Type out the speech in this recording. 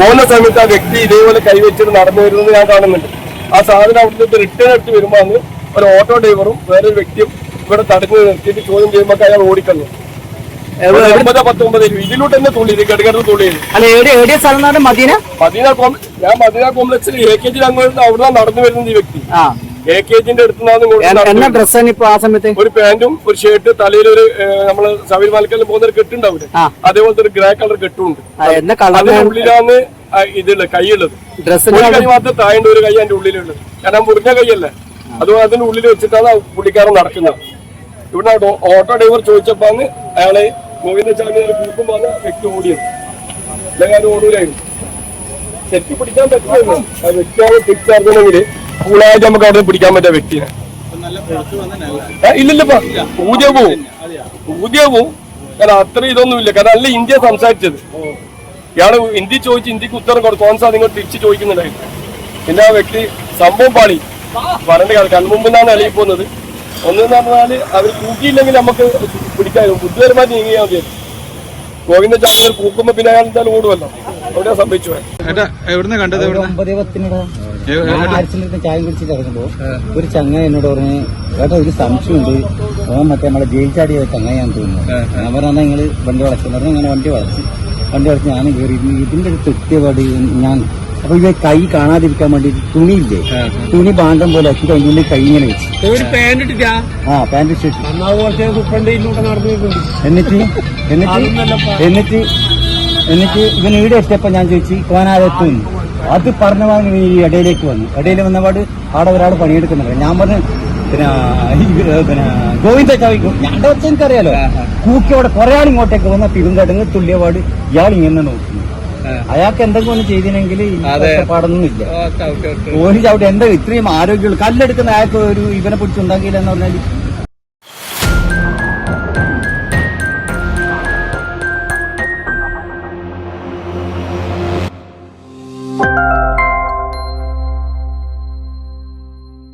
പോകുന്ന സമയത്ത് ആ വ്യക്തി ഇതേപോലെ കൈവച്ചിട്ട് നടന്നു വരുന്നത് ഞാൻ കാണുന്നുണ്ട്. ആ സാധനം അവിടുന്ന് റിട്ടേൺ എടുത്ത് വരുമ്പോൾ അന്ന് ഒരു ഓട്ടോ ഡ്രൈവറും വേറൊരു വ്യക്തിയും ഇവിടെ തടഞ്ഞു നിർത്തിയിട്ട് ചോദ്യം ചെയ്യുമ്പോൾ അയാൾ ഓടിക്കുന്നു ഇതിലൂടെ തന്നെ തുള്ളിയത് ഗഡ്ഗഡ് തുള്ളിയത് മദീന? മദീന ഞാൻ മദീന കോംപ്ലക്സിൽ എ കെ ജി അങ്ങോട്ട് അവിടെ നടന്നു വരുന്നത് ഈ വ്യക്തി. എ കെ ജിന്റെ അടുത്ത് ഇങ്ങോട്ട് എ- നടന്നു എന്നാ വരുന്നത്. ഡ്രസ്സാണ് ഇപ്പൊ ആ സമയത്ത്? ഒരു പാന്റും ഒരു ഷർട്ട് തലയിൽ ഒരു നമ്മൾ ശബരിമലക്കെല്ലാം പോകുന്ന ഒരു കെട്ടുണ്ടാവില്ലേ. അതേപോലത്തെ ഒരു ഗ്രേ കളർ കെട്ടുണ്ട് ഉള്ളിലാണ് ആ ഇതുള്ളത് കൈയുള്ളത്. ഡ്രസ്സിന് കൈ മാത്രം താഴെ ഒരു കൈ അതിന്റെ ഉള്ളിലുള്ളത്. കാരണം മുറിഞ്ഞ കൈയല്ലേ. അതുകൊണ്ട് അതിന്റെ ഉള്ളിൽ വെച്ചിട്ടാണ് പുള്ളിക്കാരൻ നടക്കുന്നത്. ഇവിടെ ഓട്ടോ ഡ്രൈവർ ചോദിച്ചപ്പോന്ന് അയാളെ ഗോവിന്ദസ്വാമി കൂട്ടുമ്പോ വ്യക്തി ഓടിയത്. അല്ലെങ്കിൽ അത് ഓടൂലായിരുന്നു. തെറ്റി പിടിക്കാൻ പറ്റില്ല വ്യക്തിയാണ് തിരിച്ചറിഞ്ഞെങ്കിൽ കൂളായിട്ട് നമുക്ക് അവിടെ പിടിക്കാൻ പറ്റിയ വ്യക്തിനെ. ഇല്ലില്ലപ്പാ പൂജ പോവും പൂജ പോവും കാരണം അത്ര ഇതൊന്നുമില്ല. കാരണം അല്ല ഇന്ത്യ സംസാരിച്ചത്. ഇയാൾ ഹിന്ദി ചോദിച്ച് ഹിന്ദിക്ക് ഉത്തരം കൊടുത്തു ഓൻസാ നിങ്ങൾ തിരിച്ച് ചോദിക്കുന്നുണ്ടായിരുന്നു. പിന്നെ ആ വ്യക്തി സംഭവം പാളി. പറഞ്ഞ കാലം കൺമുമ്പിൽ നിന്നാണ് ഇളകി പോകുന്നത്. ഒന്നെന്ന് പറഞ്ഞാൽ അവർ കൂക്കിയില്ലെങ്കിൽ നമുക്ക് പിടിക്കാൻ ബുദ്ധിപരമായി നീങ്ങിയാൽ മതിയായിരുന്നു ഗോവിന്ദ ചാമിയർ കൂക്കുമ്പോ പിന്നെ അയാൾ എന്തായാലും ഓടുമല്ലോ അവിടെ സംഭവിച്ചു എവിടുന്ന കണ്ടത് ഒമ്പതേ പത്തിനടാ ആഴ്ചയിലിരുന്ന് ചായ കുടിച്ചിട്ട് ഇറങ്ങുമ്പോ ഒരു ചങ്ങ എന്നോട് പറഞ്ഞ് ഏട്ടാ ഒരു സംശയമുണ്ട്. ഓൻ മറ്റേ നമ്മളെ ജയിൽ ചാടിയ ചങ്ങയാന്ന് തോന്നുന്നു. ഞാൻ പറഞ്ഞാൽ നിങ്ങൾ വണ്ടി വളച്ചു. പറഞ്ഞു അങ്ങനെ വണ്ടി വളച്ചു. വണ്ടി വളച്ച് ഞാൻ കയറി ഇതിന്റെ ഒരു തെറ്റിയപാട് ഞാൻ അപ്പൊ ഇവ കൈ കാണാതിരിക്കാൻ വേണ്ടി തുണിയില്ലേ? തുണി ബാണ്ടം പോലെ ആക്കി കൈ ഉള്ളിൽ കൈ ഇങ്ങനെ വെച്ച്. പാന്റ് ഇട്ടിട്ടാ ആ പാന്റ് ഷർട്ട് എന്നിട്ട്? എന്നിട്ട്? എന്നിട്ട്? എന്നിട്ട്? ഇവൻ ഈടെ എത്തിയപ്പോ ഞാൻ ചോദിച്ചു കോനാതെത്തും അത് പറഞ്ഞ ഈ ഇടയിലേക്ക് വന്നു. ഇടയിൽ വന്നപാട് അവിടെ ഒരാൾ പണിയെടുക്കുന്നുണ്ട്. ഞാൻ പറഞ്ഞു പിന്നെ പിന്നെ ഗോവിന്ദ ചാവിക്കും. ഞാൻ വെച്ച എനിക്കറിയാലോ കൂക്കി അവിടെ കുറെ ആൾ ഇങ്ങോട്ടേക്ക് വന്ന തിരുന്തടങ്ങ് തുള്ളിയപാട് ഇയാൾ ഇങ്ങനെ നോക്കുന്നു അയാൾക്ക് എന്തെങ്കിലും ഒന്ന് ചെയ്തിനെങ്കിൽ പാടൊന്നും ഇല്ല. ഓന് ചവിട്ടി എന്താ ഇത്രയും ആരോഗ്യമുള്ള കല്ലെടുക്കുന്ന അയാൾക്ക് ഒരു ഇവനെ പിടിച്ചുണ്ടാക്കിയില്ല എന്ന് പറഞ്ഞാൽ